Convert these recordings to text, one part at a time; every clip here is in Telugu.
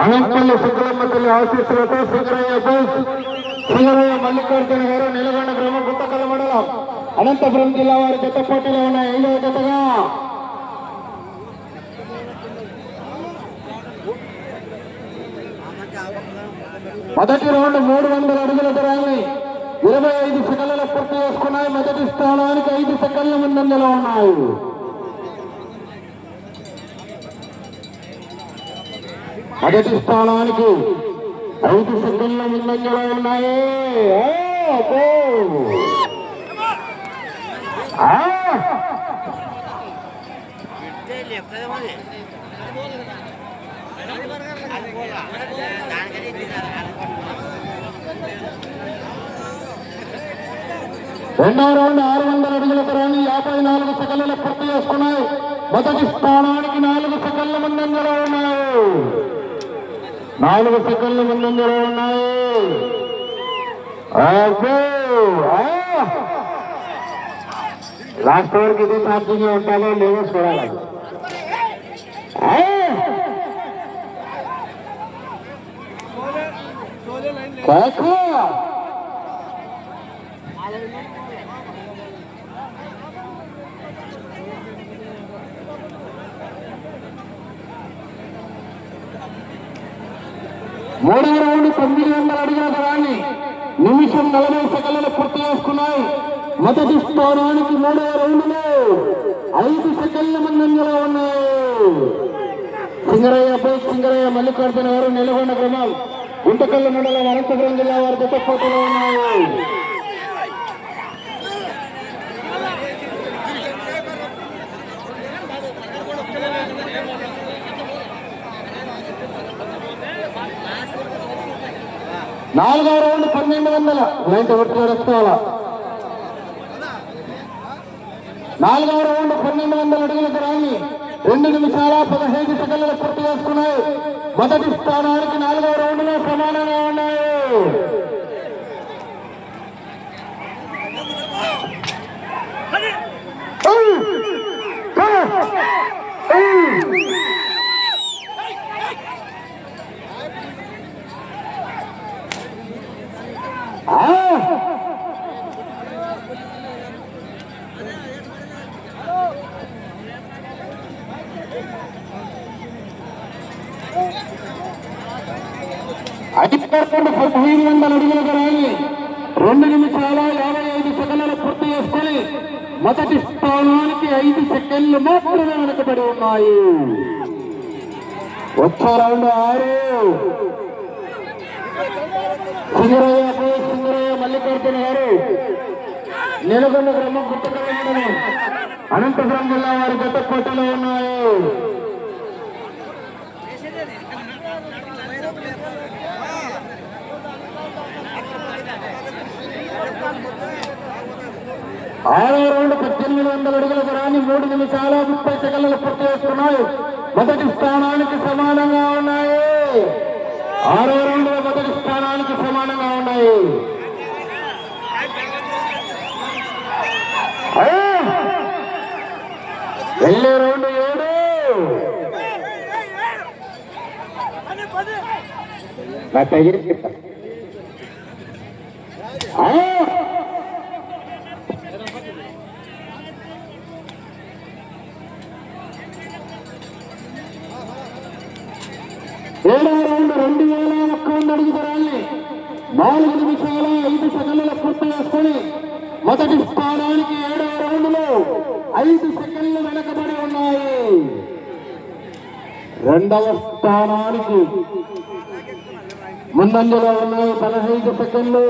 అనంపల్లి శుక్రమ్మ తల్లి ఆశీస్సులతో సింగరయ్య బోస్ సింగరయ్య మల్లికార్జున గారు నిలగొండ గ్రామం గుత్తకల్ల మండలం అనంతపురం జిల్లా వారి జత పోటీలో ఉన్న ఐదవ జతగా మొదటి రౌండ్ మూడు వందల అడుగుల దూరాన్ని ఇరవై ఐదు సెకండ్ల పూర్తి చేసుకున్నాయి. మొదటి స్థానానికి ఐదు సెకండ్ల ముందంజలో ఉన్నాయి. మొదటి స్థానానికి ఐదు సెకండ్ల ముందంజలో ఉన్నాయి. ఎక్కడ అబ్బో. ఆ! రెండో రౌండ్ ఆరు వందల అడుగుల దూరాన్ని యాభై నాలుగు సెకండ్ల పూర్తి చేసుకున్నాయి. మొదటి స్థానానికి నాలుగు సెకండ్ల ముందంజలో ఉన్నాయి. నాలుగు సెకండ్ల ముందంజలో ఉన్నాయి. లాస్ట్ వరకు ఇది సాధ్యంగా ఉంటుందో లేదో చూడాలి. ఆ! కేకు! మూడవ రౌండ్ తొమ్మిది వందల అడుగుల దూరాన్ని నిమిషం నలభై సెకండ్లు పూర్తి చేసుకున్నాయి. మొదటి స్థానానికి మూడవ రౌండ్లో. ఐదు సెకండ్ల ముందంజలో ఉన్నాయి. సింగరయ్య బై సింగరయ్య మల్లికార్జున గారు నెలకొండ గ్రామం. గుంటకల్లు మండలం అనంతపురం జిల్లా వారి గత పోటీలో ఉన్నాయి. నాలుగవ రౌండ్ పన్నెండు వందల. లైట్ ఒకటి వస్తావాలా నాలుగవ రౌండ్ పన్నెండు వందల అడుగుల దూరాన్ని రెండు నిమిషాల పదహైదు సెకండ్లు పూర్తి చేసుకున్నాయి. మొదటి స్థానానికి నాలుగవ రౌండ్లో సమానంగా ఉన్నాయి ఆ! అధికారులు పదిహేను వందల అడుగులు దూరాన్ని రెండు నిమిషాల యాభై ఐదు సెకండ్లు పూర్తి చేసుకొని మొదటి స్థానానికి ఐదు సెకండ్లు మాత్రమే వెనకబడి ఉన్నాయి. వచ్చే రౌండ్ ఆరు. సింగరయ్య సింగరయ్య మల్లికార్జున గారు. నెలకొండ గ్రామం గుట్టకల అనంతపురం జిల్లా వారి గత కోటలో ఉన్నాయి. ఆరో రౌండ్ పద్దెనిమిది వందల అడుగుల దూరాన్ని మూడు నిమిషాల ముప్పై సెకండ్లు పూర్తి చేస్తున్నాయి. మొదటి స్థానానికి సమానంగా ఉన్నాయి. ఆరో రౌండ్ మొదటి స్థానానికి సమానంగా ఉన్నాయి. వెళ్ళే రౌండ్ ఏడు. నా తగిలి ఆ! ఒక్క వంద అడుగు దూరాన్ని నాలుగు నిమిషాల ఐదు సెకండ్ల పూర్తి చేసుకొని మొదటి స్థానానికి ఏడవ రౌండ్లో ఐదు సెకండ్లు వెనకబడి ఉన్నాయి. రెండవ స్థానానికి ముందంజలో ఉన్నాయి పదహైదు సెకండ్లు.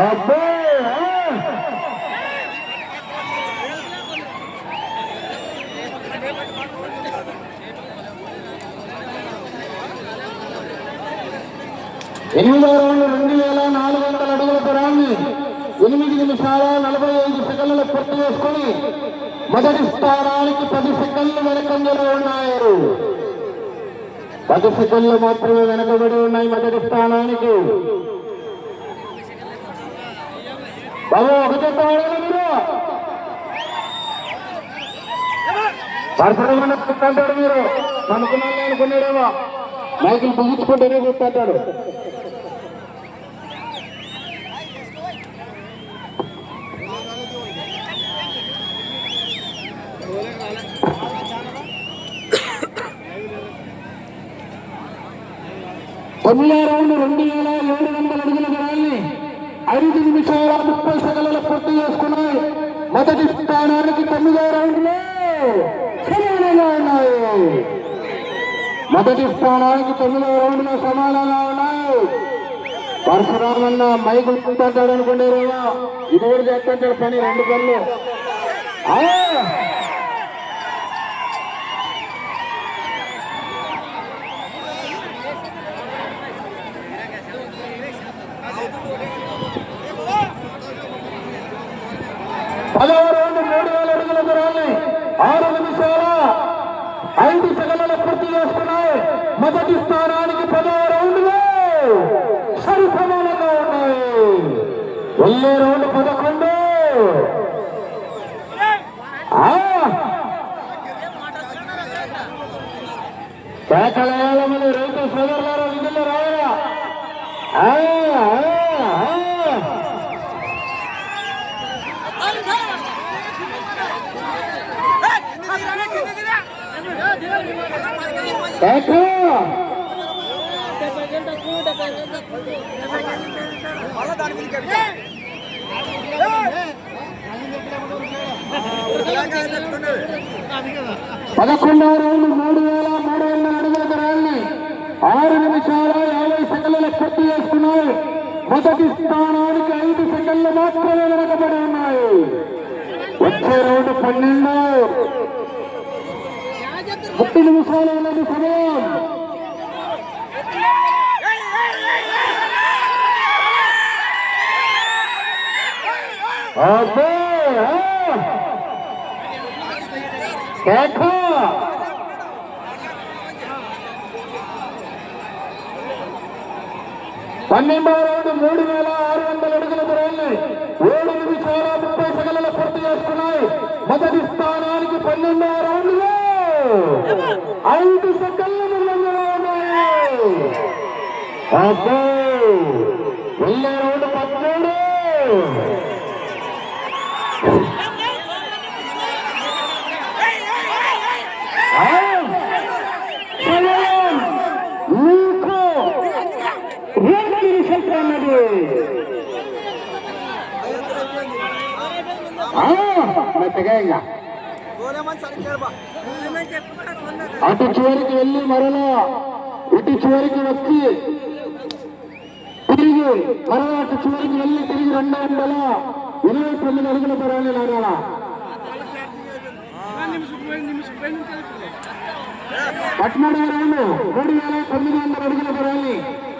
అబ్బో! ఎనిమిదో రౌండ్ రెండు వేల నాలుగు వందల అడుగుల దూరాన్ని ఎనిమిది నిమిషాల నలభై ఐదు సెకండ్లు పూర్తి చేసుకొని మొదటి స్థానానికి పది సెకండ్లు వెనకంజలు ఉన్నాయి. పది సెకండ్లు మాత్రమే వెనకబడి ఉన్నాయి మొదటి స్థానానికి. బాబు ఒకటే మీరు. పరశురామన్న మీరు. అనుకున్నాను అనుకున్నాడేమో మైకులు బిగించుకుంటేనే కూర్చుంటాడు. తొమ్మిదో రౌండ్ రెండు వేల ఏడు వందల అడుగుల దూరాన్ని ఐదు నిమిషాల ముప్పై సెకండ్ల పూర్తి చేసుకున్నాయి. మొదటి స్థానానికి తొమ్మిదో రౌండ్లో సమానంగా ఉన్నాయి మొదటి స్థానానికి తొమ్మిదో రౌండ్లో సమానంగా ఉన్నాయి. పరశురామన్న మైకు ఉంటాడు అనుకునేరేమో ఇది కూడా చేస్తుంటాడు పని రెండు పనులు. ఆ! పదవ రౌండ్ మూడు వేల అడుగుల దూరాన్ని ఆరు నిమిషాల ఐదు సెకండ్ల చేస్తున్నాయి. మొదటి స్థానానికి పదవ రౌండ్లో సరిసమానంగా ఉన్నాయి. వెళ్ళే రౌండ్ పదకొండు. కేకలయాలమని రైతు సోదరులారా విధుల్లో రావాలా ఆ, ఆ, ఆ. కేక మళ్ళా దాని మీద కట్టు. ఇలాగే పెట్టుకున్నాడు. పదకొండవ రౌండ్ మూడు వేల మూడు వందల అడుగుల దూరాన్ని ఆరు నిమిషాల యాభై సెకండ్ల పూర్తి చేసుకున్నాయి మొదటి స్థానానికి ఐదు సెకండ్లు మాత్రమే వెనకబడి ఉన్నాయి. వచ్చే రౌండ్ పన్నెండు. ముప్పై నిమిషాలు ఉన్నది సమయం. అబ్బో, పన్నెండవ రౌండ్ మూడు వేల ఆరు వందల అడుగుల దూరాన్ని ఏడు నిమిషాల ముప్పై సెకండ్ల పూర్తి చేసుకున్నాయి మొదటి స్థానానికి పన్నెండవ రౌండ్లో ఐదు సెకండ్ల ముందంజలో ఉన్నాయి అబ్బో వెళ్ళే రౌండ్ పదమూడు సమయం అటు చివరికి వెళ్ళి మరలా ఇటు చివరికి వచ్చి తిరిగి మరలా అటు చివరికి వెళ్ళి తిరిగి రెండు వందల ఇరవై తొమ్మిది అడుగుల దూరాన్ని లాగాల. పద్మూడవ రౌండ్ మూడు వేల తొమ్మిది వందల అడుగుల దూరాన్ని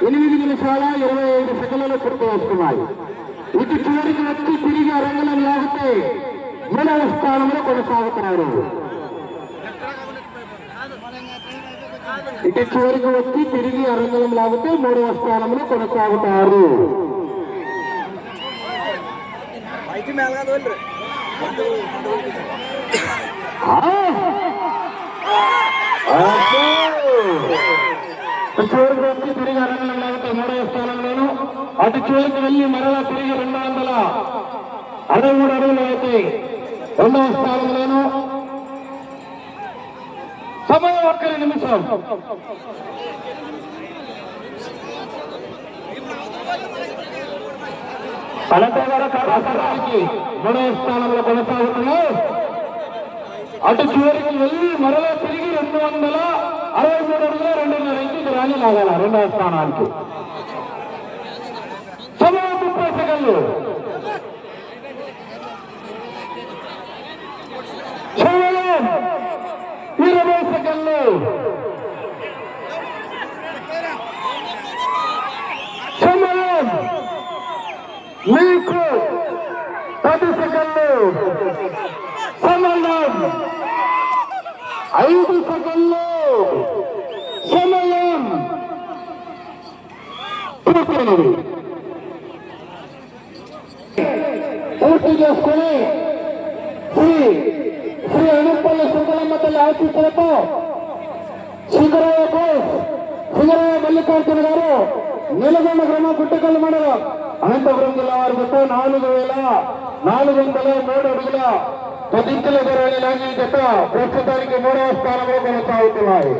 ఎనిమిది నిమిషాల ఇరవై ఐదు సెకండ్లలో పూర్తి చేసుకున్నాయి. ఇటు చివరికి వచ్చి తిరిగి ఆ రంగులను లాగితే మూడవ స్థానంలో కొనసాగుతున్నారు. ఇటు చివరికి వచ్చి తిరిగి అరంగం లాగితే మూడవ స్థానంలో కొనసాగుతారు. చివరికి వచ్చి తిరిగి అరంగం లాగితే మూడవ స్థానంలోను అటు చివరికి వెళ్ళి మరలా తిరిగి రెండు వందల అరవై మూడు అడుగులు అయితే రెండవ స్థానంలోను సమయం ఒక్క నిమిషం. అనంతగారు కళాశాలకి మూడవ స్థానంలో కొనసాగుతున్నాయి అటు చివరికి వెళ్ళి మరలా తిరిగి రెండు వందల అరవై మూడు వందల రెండున్నర ఇంటికి రాని లాగాల రెండవ స్థానానికి. సమయం ముప్పై సెకండ్లు. కేవలం ఇరవై సెకండ్లు! సమయం మీకు పది సెకండ్లు! సమయం ఐదు సెకండ్లు! సమయం పూర్తి శ్రీ అనుపల్లి శంకరమ్మ తల్లి ఆశీస్సులతో సింగరాయ కోస్ సింగరాయ మల్లికార్జున గారు నీలగొండ గ్రామ గుట్టకల్ మండలం అనంతపురం జిల్లా వారి జత నాలుగు వేల నాలుగు వందల మూడు అడుగుల పదించుల ధరని లాగి జత ప్రస్తుతానికి మూడవ స్థానంలో కొనసాగుతున్నాయి